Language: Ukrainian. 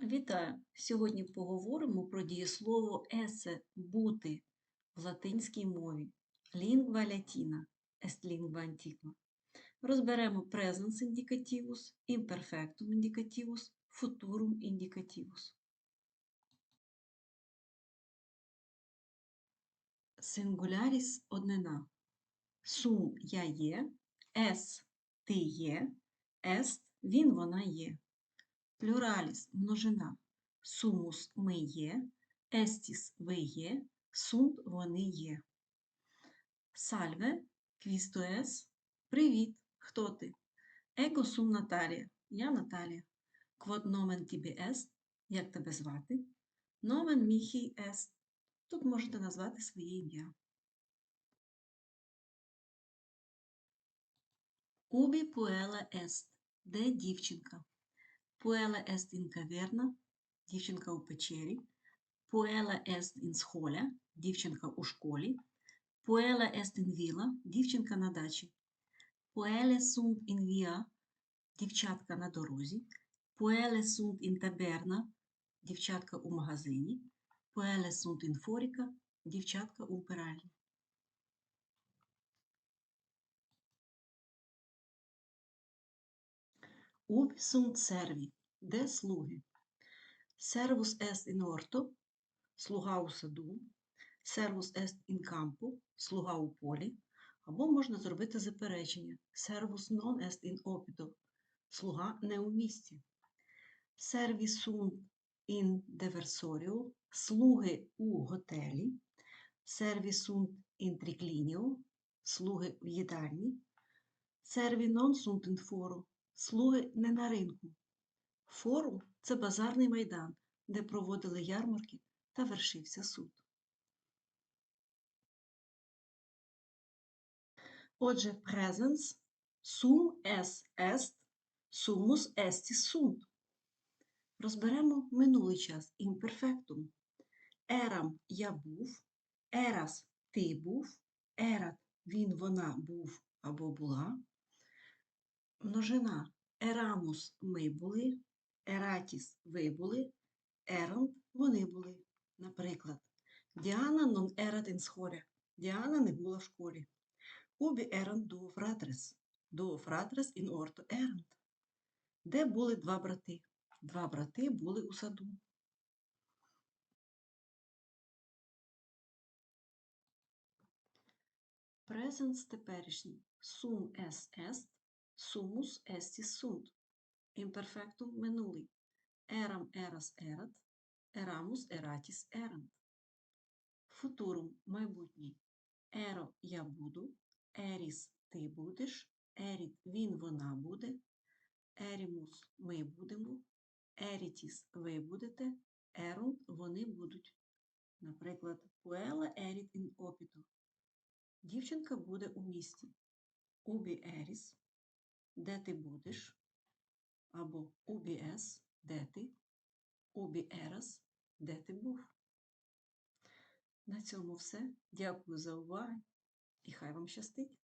Вітаю! Сьогодні поговоримо про дієслово есе бути в латинській мові lingua latina est lingua antiqua. Розберемо presens indicativus, imperfectum indicativus, futurum indicativus. Сингуляріс однина. Сум я є, ес ти є, ест він вона є. Плюраліс множина. Сумус ми є, естіс ви є, сунт вони є. Сальве, квісто ес, привіт, хто ти? Его сум Наталія, я Наталія. Квот номен тібі ест, як тебе звати? Номен міхій ест. Тут можете назвати своє ім'я. Убі пуела ест, де дівчинка? Puella est in caverna, дівчинка у печері. Schola, дівчинка у школі. Puella est in villa, дівчинка на дачі. Puelle sunt in via, дівчатка на дорозі. Puelle sunt in taberna, дівчатка у магазині. Puelle sunt in forica, дівчатка у вбиральні. Ubi sunt servi, де слуги? Servus est in orto, слуга у саду. Servus est in campo, слуга у полі. Або можна зробити заперечення. Servus non est in opito, слуга не у місті. Servi sunt in diversorio, слуги у готелі. Servi sunt in triclinio, слуги в їдальні. Servi non sunt in foro, Слуги не на ринку. Форум це базарний майдан, де проводили ярмарки та вершився суд. Отже, presens sum es est, sumus estis sunt. Розберемо минулий час імперфектум. Ерам я був, ерас ти був, ерат він вона був або була. Множина ерамус ми були, ератіс ви були, ерант вони були. Наприклад, Діана non erat in schola. Діана не була в школі. Убі ерант дуо фратрес. Дуо фратрес in orto erant. Де були два брати? Два брати були у саду. Презенс теперішній. Сум ес ест Sumus estis sunt. Імперфектум минулий. Ерам ерас ерат. Ерамус ератіс ерант. Футурум майбутній. Еро я буду. Еріс ти будеш. Еріт він вона буде. Ерімус ми будемо. Ерітіс ви будете. Ерунт вони будуть. Наприклад, Пуела еріт ін опіто. Дівчинка буде у місті. Убі еріс де ти будеш, або UBS, де ти, UBRS, де ти був. На цьому все. Дякую за увагу і хай вам щастить!